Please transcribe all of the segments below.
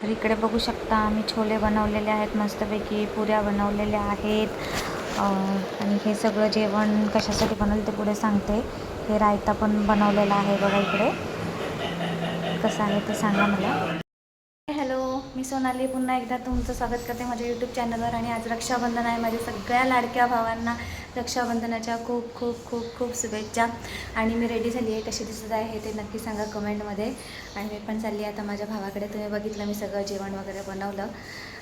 तर इकडे बघू शकता आम्ही छोले बनवलेले आहेत मस्तपैकी पुऱ्या बनवलेल्या आहेत. आणि हे सगळं जेवण कशासाठी बनवलं ते पुढे सांगते. हे रायता पण बनवलेला आहे बघा इकडे. कसं आहे ते सांगा मला. मी सोनाली पुन्हा एकदा तुमचं स्वागत करते माझ्या यूट्यूब चॅनलवर आणि आज रक्षाबंधन आहे माझ्या सगळ्या लाडक्या भावांना रक्षाबंधनाच्या खूप खूप खूप खूप शुभेच्छा. आणि मी रेडी झाली आहे कशी दिसत आहे हे ते नक्की सांगा कमेंटमध्ये आणि मी पण चालली आहे आता माझ्या भावाकडे. तुम्ही बघितलं मी सगळं जेवण वगैरे बनवलं.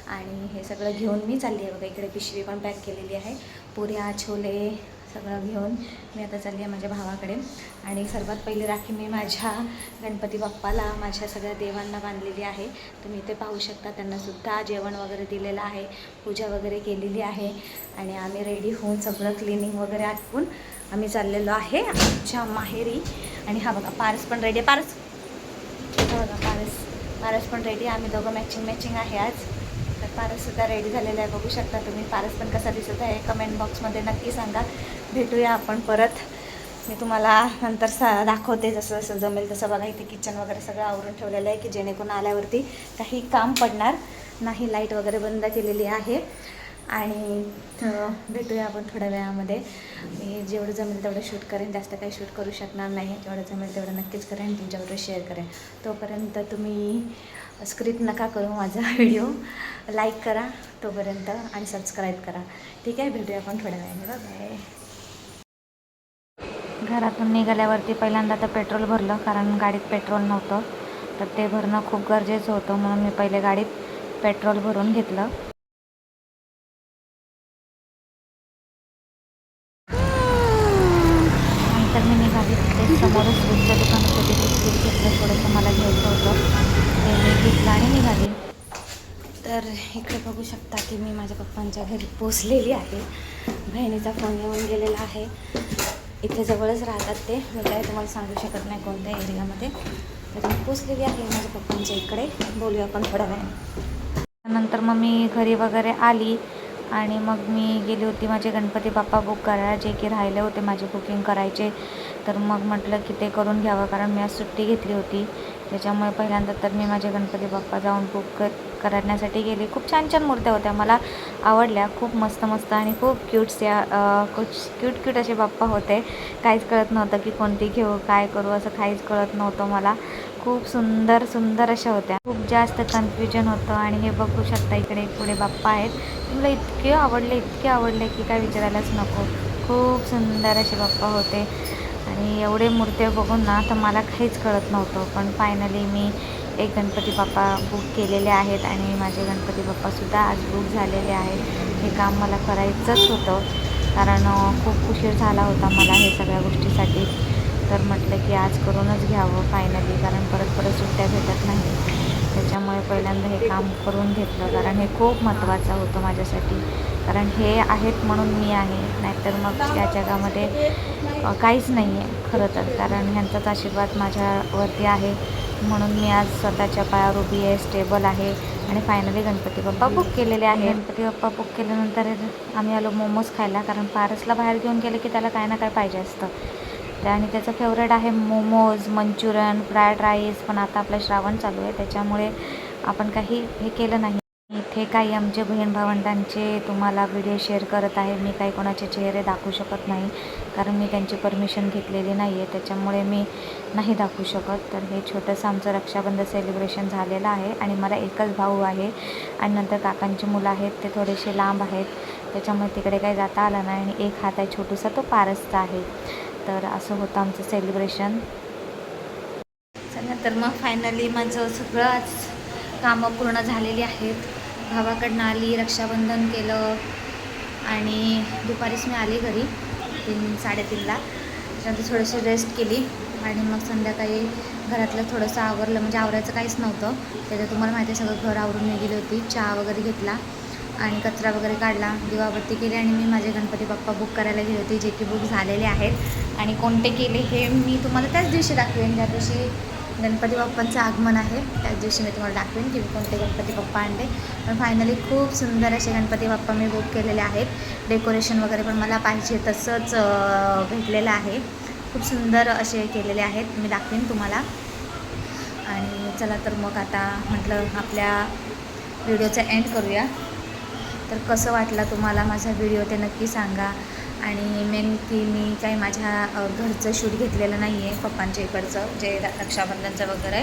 आणि हे सगळं घेऊन मी चालली आहे बघा इकडे पिशवी पण पॅक केलेली आहे. पुऱ्या छोले सगळं घेऊन मी आता चालली आहे माझ्या भावाकडे. आणि सर्वात पहिली राखी मी माझ्या गणपती बाप्पाला माझ्या सगळ्या देवांना बांधलेली आहे. तुम्ही इथे पाहू शकता त्यांनासुद्धा जेवण वगैरे दिलेलं आहे पूजा वगैरे केलेली आहे. आणि आम्ही रेडी होऊन सगळं क्लिनिंग वगैरे आटपून आम्ही चाललेलो आहे आमच्या माहेरी. आणि हा बघा पारस पण रेडी आहे. पारस. हा बघा पारस. पारस पण रेडी आम्ही दोघं मॅचिंग मॅचिंग आहे आज. तर पारससुद्धा रेडी झालेला आहे. बघू शकता तुम्ही पारस पण कसा दिसत आहे. कमेंट बॉक्समध्ये नक्की सांगा. भेटूया आपण परत. मी तुम्हाला नंतर सा दाखवते जसं जसं जमेल तसं बघा. इथे किचन वगैरे सगळं आवरून ठेवलेलं आहे की जेणेकरून आल्यावरती काही काम पडणार नाही. लाइट वगैरे बंद केलेली आहे. आणि भेटूया आपण थोड्या वेळामध्ये. मी जेवढं जमेल तेवढं शूट करेन. जास्त काही शूट करू शकणार नाही. जेवढं जमेल तेवढं नक्कीच करेन. तुमच्याबरोबर शेअर करेन. तोपर्यंत तुम्ही स्क्रिप्ट नका करू माझा व्हिडिओ. लाईक करा तोपर्यंत आणि सबस्क्राईब करा. ठीक आहे भेटूया आपण थोड्या वेळाने. बाय घरातून निघाल्यावरती पहिल्यांदा तर पेट्रोल भरलं कारण गाडीत पेट्रोल नव्हतं. तर ते भरणं खूप गरजेचं होतं म्हणून मी पहिले गाडीत पेट्रोल भरून घेतलं. नंतर मी निघाली. तिथे समोरच फ्रीजचं दुकान होतं तिथे फ्रीज घेतलं थोडंसं मला घ्यायचं होतं ते मी घेतलं आणि निघाली तर इकडे बघू शकता की मी माझ्या पप्पांच्या घरी पोचलेली आहे. बहिणीचा फोन येऊन गेलेला आहे. इथे जवळच राहतात ते. मी काय तुम्हाला सांगू शकत नाही कोणत्या एरियामध्ये तर मी पोचलेली आहे माझ्या पप्पांच्या इकडे. बोलूया आपण थोड्या वेळाने. नंतर मग मी घरी वगैरे आली आणि मग मी गेली होती माझे गणपती बाप्पा बुक करायला. जे की राहिले होते माझे बुकिंग करायचे. तर मग म्हटलं की ते करून घ्यावं कारण मी आज सुट्टी घेतली होती. त्याच्यामुळे पहिल्यांदा तर मी माझे गणपती बाप्पा जाऊन बुक कर करण्यासाठी गेले. खूप छान छान मूर्त्या होत्या. मला आवडल्या. खूप मस्त मस्त आणि खूप क्यूट्स या खूप क्यूट क्यूट असे बाप्पा होते. काहीच कळत नव्हतं की कोणती घेऊ काय करू असं काहीच कळत नव्हतं मला. खूप सुंदर सुंदर अशा होत्या. खूप जास्त कन्फ्युजन होतं आणि हे बघू शकता इकडे पुढे बाप्पा आहेत. मला इतके आवडले इतके आवडले की काय विचारायलाच नको. खूप सुंदर असे बाप्पा होते. आणि एवढे मूर्त्या बघून ना तर मला काहीच कळत नव्हतं. पण फायनली मी एक गणपती बाप्पा बुक केलेले आहेत आणि माझे गणपती बाप्पासुद्धा आज बुक झालेले आहेत. हे काम मला करायचंच होतं. कारण खूप उशीर झाला होता मला हे सगळ्या गोष्टीसाठी. तर म्हटलं की आज करूनच घ्यावं फायनली कारण परत परत सुट्ट्या भेटत नाही त्याच्यामुळे पहिल्यांदा हे काम करून घेतलं. कारण हे खूप महत्त्वाचं होतं माझ्यासाठी. कारण हे आहेत म्हणून मी आहे. नाहीतर मग या जगामध्ये काहीच नाही आहे खरं तर. कारण ह्यांचाच आशीर्वाद माझ्यावरती आहे. म्हणून मी आज स्वतःच्या पायावर उभी आहे स्टेबल आहे. आणि फायनली गणपती बाप्पा बुक केलेले आहे गणपती बाप्पा बुक केल्यानंतर आम्ही आलो मोमोज खायला. कारण पारसला बाहेर घेऊन गेले की त्याला काय ना काय पाहिजे असतं. आणि त्याचं फेवरेट आहे मोमोज मंचुरियन फ्रायड राईस. पण आता आपलं श्रावण चालू आहे त्याच्यामुळे आपण काही हे केलं नाही. इथे काही आमचे बहीण भावंडांचे तुम्हाला व्हिडिओ शेअर करत आहे. मी काही कोणाचे चेहरे दाखवू शकत नाही कारण मी त्यांची परमिशन घेतलेली नाही आहे त्याच्यामुळे मी नाही दाखवू शकत. तर हे छोटंसं आमचं रक्षाबंधन सेलिब्रेशन झालेलं आहे. आणि मला एकच भाऊ आहे आणि नंतर काकांची मुलं आहेत ते थोडेसे लांब आहेत. त्याच्यामुळे तिकडे काही जाता आलं नाही. आणि एक हात आहे छोटूसा तो पारसचा आहे. तर असं होतं आमचं सेलिब्रेशन चला तर मग फायनली माझं सगळंच कामं पूर्ण झालेली आहेत. भावाकडनं आली रक्षाबंधन केलं आणि दुपारीच मी आली घरी तीन साडेतीनला. त्याच्यानंतर थोडीशी रेस्ट केली आणि मग संध्याकाळी घरातलं थोडंसं आवरलं. म्हणजे आवरायचं काहीच नव्हतं. त्याच्यात तुम्हाला माहिती आहे सगळं घर आवरून मी गेली होती. चहा वगैरे घेतला. आणि कचरा वगैरे काढला दिवाबत्ती केली आणि मी माझे गणपती बाप्पा बुक करायला गेले होते जे की बुक झालेले आहेत. आणि कोणते केले हे मी तुम्हाला त्याच दिवशी दाखवेन ज्या दिवशी गणपती बाप्पांचं आगमन आहे त्याच दिवशी मी तुम्हाला दाखवेन की मी कोणते गणपती बाप्पा आणले. पण फायनली खूप सुंदर असे गणपती बाप्पा मी बुक केलेले आहेत. डेकोरेशन वगैरे पण मला पाहिजे तसंच भेटलेलं आहे. खूप सुंदर असे केलेले आहेत मी दाखवेन तुम्हाला. आणि चला तर मग आता म्हटलं आपल्या व्हिडिओचा एंड करूया. तर कसं वाटलं तुम्हाला माझा व्हिडिओ ते नक्की सांगा. आणि मेन की मी काही माझ्या घरचं शूट घेतलेलं नाही आहे पप्पांच्या इकडचं जे रक्षाबंधनचं वगैरे.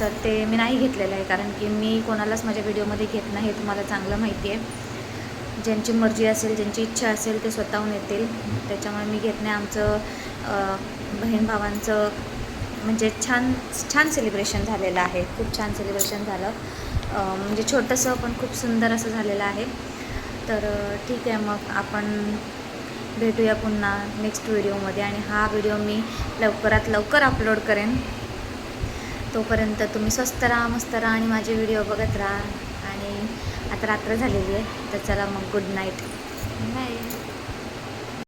तर ते मी नाही घेतलेलं आहे कारण की मी कोणालाच माझ्या व्हिडिओमध्ये घेत नाही हे तुम्हाला चांगलं माहिती आहे ज्यांची मर्जी असेल ज्यांची इच्छा असेल ते स्वतःहून येतील. त्याच्यामुळे मी घेत नाही आमचं बहीण भावांचं म्हणजे छान छान सेलिब्रेशन झालेलं आहे. खूप छान सेलिब्रेशन झालं. म्हणजे छोटंसं पण खूप सुंदर असं झालेलं आहे. तर ठीक आहे मग आपण भेटूया पुन्हा नेक्स्ट व्हिडिओमध्ये आणि हा व्हिडिओ मी लवकरात लवकर अपलोड करेन. तोपर्यंत तुम्ही स्वस्त राहा मस्त राहा आणि माझे व्हिडिओ बघत राहा. आणि आता रात्र झालेली आहे तर चला मग गुड नाईट बाय